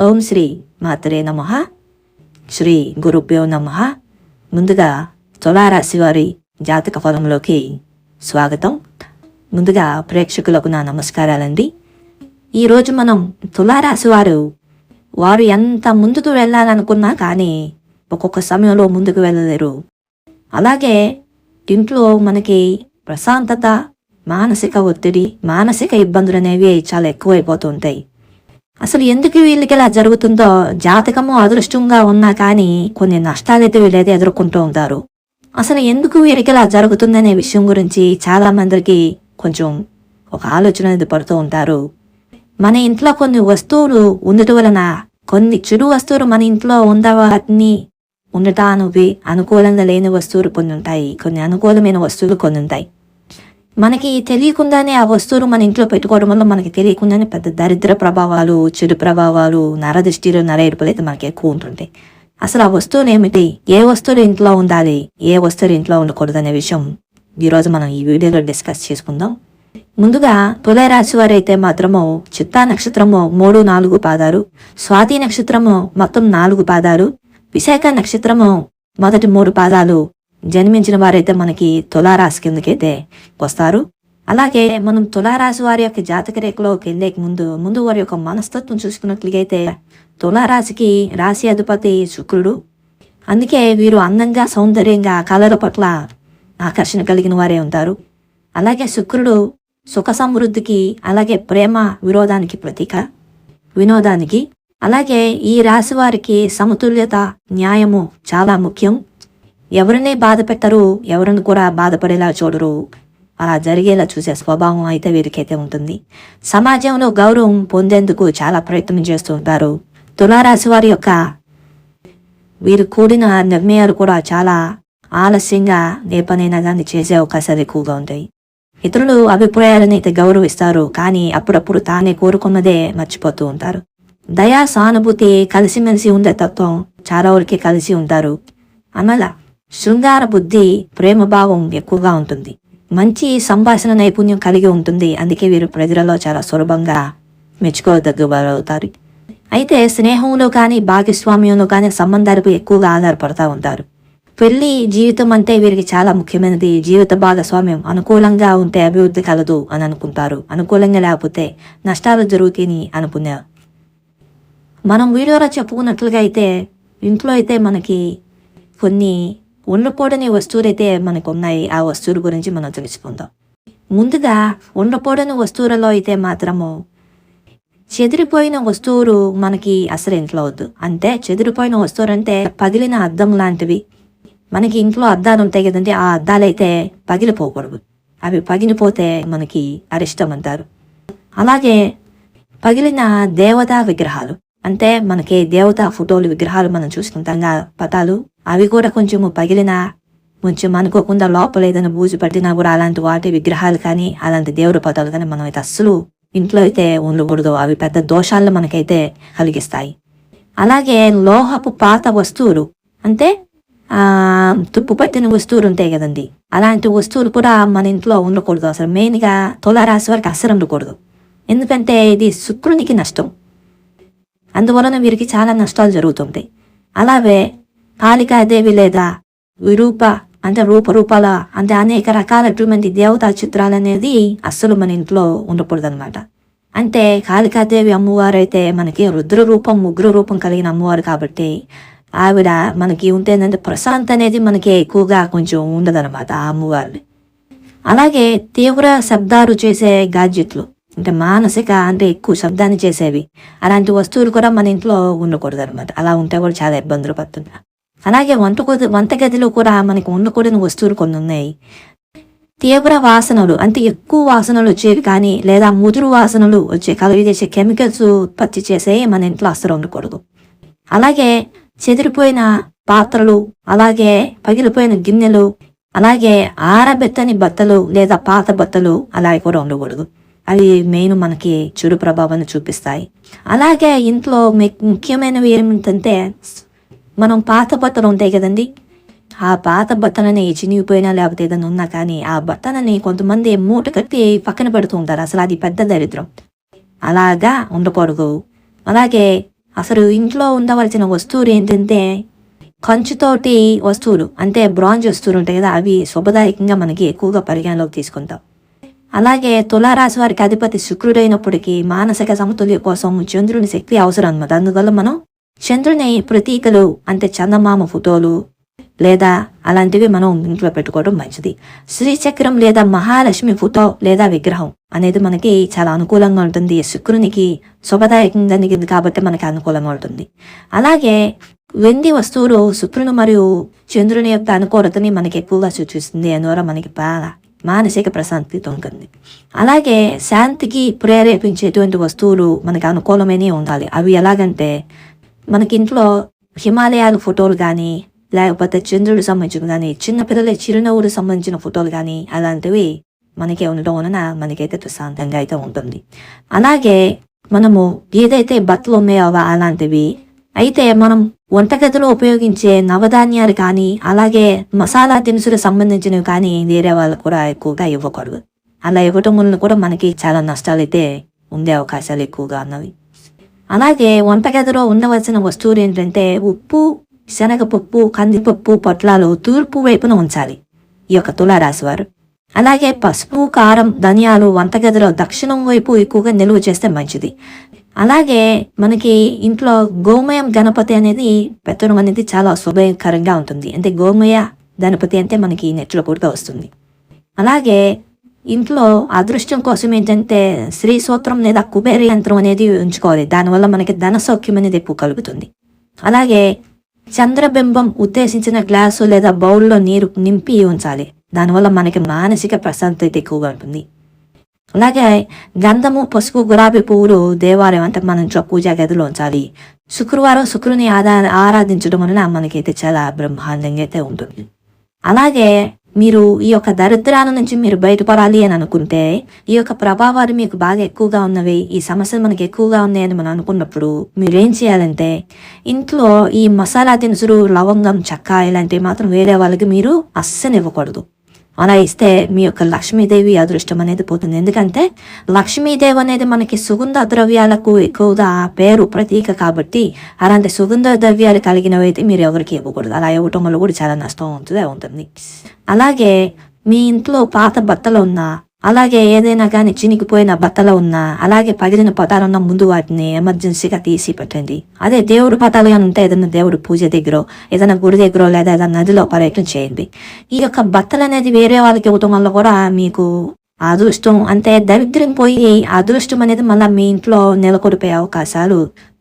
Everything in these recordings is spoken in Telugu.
ఓం శ్రీ మాతరే నమ. శ్రీ గురుభ్యో నమ. ముందుగా తులారాశి వారి జాతక ఫలంలోకి స్వాగతం. ముందుగా ప్రేక్షకులకు నా నమస్కారాలండి. ఈరోజు మనం తులారాశి వారు వారు ఎంత ముందుకు వెళ్ళాలనుకున్నా కానీ ఒక్కొక్క సమయంలో ముందుకు వెళ్ళలేరు. అలాగే ఇంట్లో మనకి ప్రశాంతత మానసిక ఒత్తిడి మానసిక ఇబ్బందులు అనేవి చాలా ఎక్కువైపోతుంటాయి అసలు ఎందుకు వీళ్ళకి ఇలా జరుగుతుందో జాతకము అదృష్టంగా ఉన్నా కానీ కొన్ని నష్టాలైతే వీళ్ళైతే ఎదుర్కొంటూ ఉంటారు. అసలు ఎందుకు వీరికి ఇలా జరుగుతుందనే విషయం గురించి చాలా మందికి కొంచెం ఒక ఆలోచన అనేది పడుతూ ఉంటారు. మన ఇంట్లో కొన్ని వస్తువులు ఉండటం వలన కొన్ని చెడు వస్తువులు మన ఇంట్లో ఉన్న వాటిని ఉండటానికి అనుకూలంగా లేని వస్తువులు కొన్ని ఉంటాయి. కొన్ని అనుకూలమైన వస్తువులు కొన్ని ఉంటాయి. మనకి తెలియకుండానే ఆ వస్తువులు మన ఇంట్లో పెట్టుకోవడం వల్ల మనకి తెలియకుండానే పెద్ద దరిద్ర ప్రభావాలు చెడు ప్రభావాలు నరదృష్టిలు నరేడుపులు అయితే మనకి ఎక్కువ ఉంటుంటాయి. అసలు ఆ వస్తువులు ఏమిటి? ఏ వస్తువులు ఇంట్లో ఉండాలి? ఏ వస్తువులు ఇంట్లో ఉండకూడదు అనే విషయం ఈరోజు మనం ఈ వీడియోలో డిస్కస్ చేసుకుందాం. ముందుగా తులరాశి వారైతే మాత్రము చిత్తా నక్షత్రము మూడు నాలుగు పాదాలు స్వాతి నక్షత్రము మొత్తం నాలుగు పాదాలు విశాఖ నక్షత్రము మొదటి మూడు పాదాలు జన్మించిన వారైతే మనకి తులారాశి కిందకైతే వస్తారు? అలాగే మనం తులారాశి వారి యొక్క జాతక రేఖలోకి వెళ్ళే ముందు ముందు వారి యొక్క మనస్తత్వం చూసుకున్నట్లయితే తులారాశికి రాశి అధిపతి శుక్రుడు. అందుకే వీరు అందంగా సౌందర్యంగా కళల పట్ల ఆకర్షణ కలిగిన వారే ఉంటారు. అలాగే శుక్రుడు సుఖ సమృద్ధికి అలాగే ప్రేమ విరోధానికి ప్రతీక వినోదానికి. అలాగే ఈ రాశి వారికి సమతుల్యత న్యాయము చాలా ముఖ్యం. ఎవరిని బాధ పెట్టరు ఎవరిని కూడా బాధపడేలా చూడరు. అలా జరిగేలా చూసే స్వభావం అయితే వీరికైతే ఉంటుంది. సమాజంలో గౌరవం పొందేందుకు చాలా ప్రయత్నం చేస్తూ ఉంటారు. తులారాశి వారి యొక్క వీరు కూడిన నిర్ణయాలు కూడా చాలా ఆలస్యంగా నేపనైనా దాన్ని చేసే అవకాశాలు ఎక్కువగా ఉంటాయి. ఇతరులు అభిప్రాయాలను అయితే గౌరవిస్తారు కానీ అప్పుడప్పుడు తానే కోరుకున్నదే మర్చిపోతూ ఉంటారు. దయా సానుభూతి కలిసిమెలిసి ఉండే తత్వం చాలా వరకే కలిసి ఉంటారు. అమలా శృంగార బుద్ధి ప్రేమ భావం ఎక్కువగా ఉంటుంది. మంచి సంభాషణ నైపుణ్యం కలిగి ఉంటుంది. అందుకే వీరు ప్రజలలో చాలా సులభంగా మెచ్చుకోదగ్గవారవుతారు అయితే స్నేహంలో కానీ భాగస్వామ్యంలో కానీ సంబంధాలకు ఎక్కువగా ఆధారపడతా ఉంటారు. పెళ్ళి జీవితం అంటే వీరికి చాలా ముఖ్యమైనది. జీవిత భాగస్వామ్యం అనుకూలంగా ఉంటే అభివృద్ధి కలదు అని అనుకుంటారు. అనుకూలంగా లేకపోతే నష్టాలు జరుగుతాయని అనుకున్నారు మనం వీడియోలో చెప్పుకున్నట్లుగా అయితే ఇంట్లో అయితే మనకి కొన్ని ఉండకూడని వస్తువులైతే మనకు ఉన్నాయి ఆ వస్తువుల గురించి మనం తెలుసుకుందాం. ముందుగా ఉండకూడని వస్తువులలో అయితే మాత్రము చెదిరిపోయిన వస్తువులు మనకి అసలు ఇంట్లో వద్దు. అంటే చెదిరిపోయిన వస్తువులు అంటే పగిలిన అద్దం లాంటివి. మనకి ఇంట్లో అద్దాలు ఉంటాయి కదండి ఆ అద్దాలు అయితే పగిలిపోకూడదు. అవి పగిలిపోతే మనకి అరిష్టం అంటారు. అలాగే పగిలిన దేవతా విగ్రహాలు. అంటే మనకి దేవతా ఫోటోలు విగ్రహాలు మనం చూసుకుంటాం కదా పటాలు అవి కూడా కొంచెం పగిలిన కొంచెం అనుకోకుండా లోపల ఏదైనా బూజు పట్టినా కూడా అలాంటి వాటి విగ్రహాలు కానీ అలాంటి దేవుడి పదాలు కానీ మనం అయితే అస్సలు ఇంట్లో అయితే ఉండకూడదు. అవి పెద్ద దోషాలను మనకైతే కలిగిస్తాయి. అలాగే లోహపు పాత వస్తువులు అంటే ఆ తుప్పు పట్టిన వస్తువులు ఉంటాయి కదండి. అలాంటి వస్తువులు కూడా మన ఇంట్లో ఉండకూడదు. అసలు మెయిన్గా తులారాశి వారికి అస్సలు ఉండకూడదు. ఎందుకంటే ఇది శుక్రునికి నష్టం. అందువలన వీరికి చాలా నష్టాలు జరుగుతుంటాయి. అలాగే కాళికాదేవి లేదా విరూప అంటే రూపరూపాల అంటే అనేక రకాలటువంటి దేవతా చిత్రాలు అనేది అస్సలు మన ఇంట్లో ఉండకూడదు అనమాట అంటే కాళికాదేవి అమ్మవారు అయితే మనకి రుద్ర రూపం ముగ్గుర రూపం కలిగిన అమ్మవారు కాబట్టి ఆవిడ మనకి ఉంటేందంటే ప్రశాంత్ అనేది మనకి ఎక్కువగా కొంచెం ఉండదన్నమాట ఆ అమ్మవారిని అలాగే తీవ్ర శబ్దాలు చేసే గాడ్జెట్లు అంటే మానసిక అంటే ఎక్కువ శబ్దాన్ని చేసేవి అలాంటి వస్తువులు కూడా మన ఇంట్లో ఉండకూడదు అనమాట అలా ఉంటే కూడా చాలా ఇబ్బందులు పడుతుంది అలాగే వంట వంటగదిలో కూడా మనకి ఉండకూడని వస్తువులు కొన్ని ఉన్నాయి తీవ్ర వాసనలు అంటే ఎక్కువ వాసనలు వచ్చేవి కానీ లేదా ముదురు వాసనలు వచ్చే కలిగి చేసే కెమికల్స్ ఉత్పత్తి చేసే మన ఇంట్లో అసలు ఉండకూడదు అలాగే చెదిరిపోయిన పాత్రలు అలాగే పగిలిపోయిన గిన్నెలు అలాగే ఆరబెత్తని బట్టలు లేదా పాత బట్టలు అలాగే కూడా ఉండకూడదు అవి మెయిన్ మనకి చెడు ప్రభావాన్ని చూపిస్తాయి అలాగే ఇంట్లో ముఖ్యమైనవి ఏమిటంటే మనం పాత బట్టలు ఉంటాయి కదండి. ఆ పాత బట్టలని చినిగిపోయినా లేకపోతే ఏదైనా ఉన్నా కానీ ఆ బట్టలని కొంతమంది మూట కట్టి పక్కన పెడుతూ ఉంటారు. అసలు అది పెద్ద దరిద్రం. అలాగా ఉండకూడదు. అలాగే అసలు ఇంట్లో ఉండవలసిన వస్తువులు ఏంటంటే కంచుతోటి వస్తువులు అంటే బ్రాంజ్ వస్తువులు ఉంటాయి కదా అవి శుభదాయకంగా మనకి ఎక్కువగా పరిగణలోకి తీసుకుంటాం. అలాగే తులారాశి వారికి అధిపతి శుక్రుడైనప్పటికీ మానసిక సమతుల్య కోసం చంద్రుని శక్తి అవసరం అనమాట అందువల్ల మనం చంద్రుని ప్రతీకలు అంటే చందమామ ఫోటోలు లేదా అలాంటివి మనం ఇంట్లో పెట్టుకోవడం మంచిది. శ్రీచక్రం లేదా మహాలక్ష్మి ఫోటో లేదా విగ్రహం అనేది మనకి చాలా అనుకూలంగా ఉంటుంది. శుక్రునికి శుభదాయకంగా కాబట్టి మనకి అనుకూలంగా ఉంటుంది. అలాగే వెండి వస్తువులు శుక్రుని మరియు చంద్రుని యొక్క అనుకూలతని మనకి ఎక్కువగా సూచిస్తుంది. అందువల్ల మనకి బాగా మానసిక ప్రశాంతి ఉంటుంది. అలాగే శాంతికి ప్రేరేపించేటువంటి వస్తువులు మనకి అనుకూలమైనవి ఉండాలి. అవి ఎలాగంటే మనకి ఇంట్లో హిమాలయాల ఫోటోలు కానీ లేకపోతే చంద్రుడు సంబంధించిన కానీ చిన్నపిల్లల చిరునవ్వులు సంబంధించిన ఫోటోలు కానీ అలాంటివి మనకే ఉండడం వలన మనకైతే ప్రశాంతంగా అయితే ఉంటుంది. అలాగే మనము ఏదైతే బట్టలు ఉన్నాయో అలాంటివి అయితే మనం వంటగదిలో ఉపయోగించే నవధాన్యాలు కానీ అలాగే మసాలా దినుసులకు సంబంధించినవి కానీ వేరే వాళ్ళకు కూడా ఎక్కువగా ఇవ్వకూడదు. అలా ఇవ్వటం వలన కూడా మనకి చాలా నష్టాలు అయితే ఉండే అవకాశాలు ఎక్కువగా ఉన్నవి. అలాగే వంటగదిలో ఉండవలసిన వస్తువులు ఏంటంటే ఉప్పు శనగపప్పు కందిపప్పు పొట్లాలు తూర్పు వైపున ఉంచాలి. ఈ యొక్క తులారాశివారు అలాగే పసుపు కారం ధనియాలు వంటగదిలో దక్షిణం వైపు ఎక్కువగా నిల్వ చేస్తే మంచిది. అలాగే మనకి ఇంట్లో గోమయం గణపతి అనేది పెట్టడం అనేది చాలా శుభకరంగా ఉంటుంది. అంటే గోమయ గణపతి అంటే మనకి నెట్లో కూడా వస్తుంది. అలాగే ఇంట్లో అదృష్టం కోసం ఏంటంటే శ్రీ సూత్రం లేదా కుబేర యంత్రం అనేది ఉంచుకోవాలి. దానివల్ల మనకి ధన సౌఖ్యం అనేది ఎక్కువ కలుగుతుంది అలాగే చంద్రబింబం ఉద్దేశించిన గ్లాసు లేదా బౌల్లో నీరు నింపి ఉంచాలి. దానివల్ల మనకి మానసిక ప్రశాంతత ఎక్కువగా ఉంటుంది. అలాగే గంధము పసుపు గులాబీ పువ్వులు దేవాలయం అంటే మనం పూజా గదిలో ఉంచాలి. శుక్రవారం శుక్రుని ఆదా ఆరాధించడం వలన మనకైతే చాలా బ్రహ్మాండంగా అయితే ఉంటుంది. అలాగే మీరు ఈ యొక్క దరిద్రాల నుంచి మీరు బయటపడాలి అని అనుకుంటే ఈ యొక్క ప్రభావాలు మీకు బాగా ఎక్కువగా ఉన్నవి ఈ సమస్యలు మనకి ఎక్కువగా ఉన్నాయని మనం అనుకున్నప్పుడు మీరు ఏం చేయాలంటే ఇంట్లో ఈ మసాలా దినుసులు లవంగం చెక్క ఇలాంటివి మాత్రం వేరే వాళ్ళకి మీరు అస్సలు ఇవ్వకూడదు అలా ఇస్తే మీ యొక్క లక్ష్మీదేవి అదృష్టం అనేది పోతుంది. ఎందుకంటే లక్ష్మీదేవి అనేది మనకి సుగంధ ద్రవ్యాలకు ఎక్కువగా పేరు ప్రతీక కాబట్టి అలాంటి సుగంధ ద్రవ్యాలు కలిగినవి అయితే మీరు ఎవరికి ఇవ్వకూడదు. అలా ఇవ్వటం వల్ల కూడా చాలా నష్టం ఉంటుంది ఉంటుంది. అలాగే మీ ఇంట్లో పాత బట్టలు ఉన్నా అలాగే ఏదైనా కానీ చినిగిపోయిన బట్టలు ఉన్నా అలాగే పగిలిన పటాలు ఉన్న ముందు వాటిని ఎమర్జెన్సీగా తీసి పెట్టండి అదే దేవుడు పదాలు అని ఉంటే ఏదైనా దేవుడు పూజ దగ్గర ఏదైనా గుడి దగ్గర లేదా ఏదైనా నదిలో పర్యటన చేయండి. ఈ యొక్క బట్టలు అనేది వేరే వాళ్ళకి ఇవ్వటం వల్ల కూడా మీకు అదృష్టం అంటే దరిద్రం పోయి అదృష్టం అనేది మళ్ళీ మీ ఇంట్లో నెలకొడిపోయే అవకాశాలు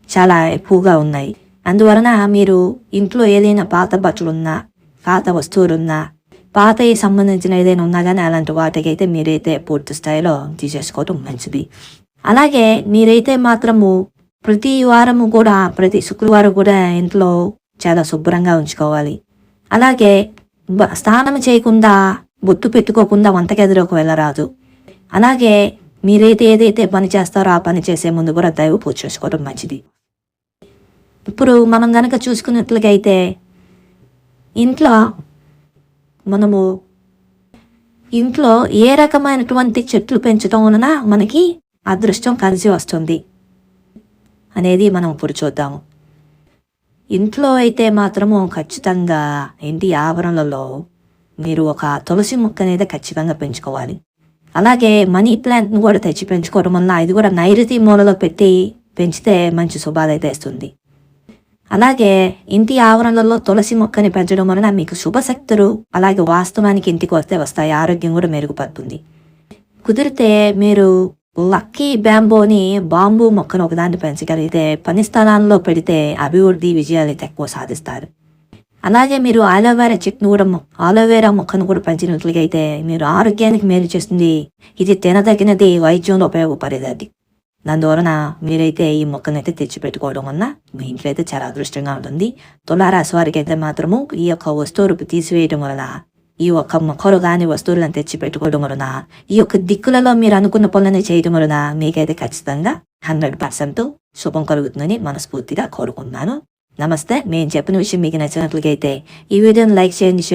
చాలా ఎక్కువగా ఉన్నాయి. అందువలన మీరు ఇంట్లో ఏదైనా పాత బట్టలున్నా పాత వస్తువులున్నా పాతకి సంబంధించిన ఏదైనా ఉన్నా కానీ అలాంటి వాటికైతే మీరైతే పూర్తి స్థాయిలో తీసేసుకోవటం మంచిది అలాగే మీరైతే మాత్రము ప్రతి వారము కూడా ప్రతి శుక్రవారం కూడా ఇంట్లో చాలా శుభ్రంగా ఉంచుకోవాలి అలాగే బ- స్నానం చేయకుండా బొత్తు పెట్టుకోకుండా వంటగదిలోకి వెళ్ళరాదు అలాగే మీరైతే ఏదైతే పని చేస్తారో ఆ పని చేసే ముందు కూడా దైవ పూజ చేసుకోవడం మంచిది ఇప్పుడు మనం కనుక చూసుకున్నట్లుగా అయితే ఇంట్లో మనము ఇంట్లో ఏ రకమైనటువంటి చెట్లు పెంచడం వలన మనకి అదృష్టం కలిసి వస్తుంది అనేది మనం ఇప్పుడు చూద్దాము. ఇంట్లో అయితే మాత్రము ఖచ్చితంగా ఇంటి ఆవరణలలో మీరు ఒక తులసి మొక్క అనేది ఖచ్చితంగా పెంచుకోవాలి. అలాగే మనీ ప్లాంట్ను కూడా తెచ్చి పెంచుకోవడం వల్ల ఇది కూడా నైరుతి మూలలో పెట్టి పెంచితే మంచి శుభాలు అయితే ఇస్తుంది. అలాగే ఇంటి ఆవరణలో తులసి మొక్కని పెంచడం వలన మీకు శుభశక్తులు అలాగే వాస్తవానికి ఇంటికి వస్తే వస్తాయి ఆరోగ్యం కూడా మెరుగుపడుతుంది. కుదిరితే మీరు లక్కీ బ్యాంబోని బాంబు మొక్కను ఒకదాన్ని పెంచగలిగితే పని స్థలాల్లో పెడితే అభివృద్ధి విజయాలు అయితే ఎక్కువ సాధిస్తారు. అలాగే మీరు ఆలోవేరా చెట్టును కూడా ఆలోవేరా మొక్కను కూడా పెంచినట్లయితే మీరు ఆరోగ్యానికి మేలు చేస్తుంది. ఇది తినదగినది వైద్యంలో ఉపయోగపడేది అది దానివలన మీరైతే ఈ మొక్కను అయితే తెచ్చిపెట్టుకోవడం వలన మీ ఇంట్లో అయితే చాలా అదృష్టంగా ఉంటుంది. తులారాశి వారికి అయితే మాత్రము ఈ యొక్క వస్తువులు తీసివేయడం వలన ఈ యొక్క మొక్కలు కాని వస్తువులను తెచ్చి పెట్టుకోవడం వలన ఈ యొక్క దిక్కులలో మీరు అనుకున్న పనులని చేయడం వలన మీకైతే ఖచ్చితంగా హండ్రెడ్ పర్సెంట్ శుభం కలుగుతుందని మనస్ఫూర్తిగా కోరుకుంటున్నాను. నమస్తే మేము చెప్పిన విషయం మీకు నచ్చినట్లయితే ఈ వీడియోని లైక్ చేయండి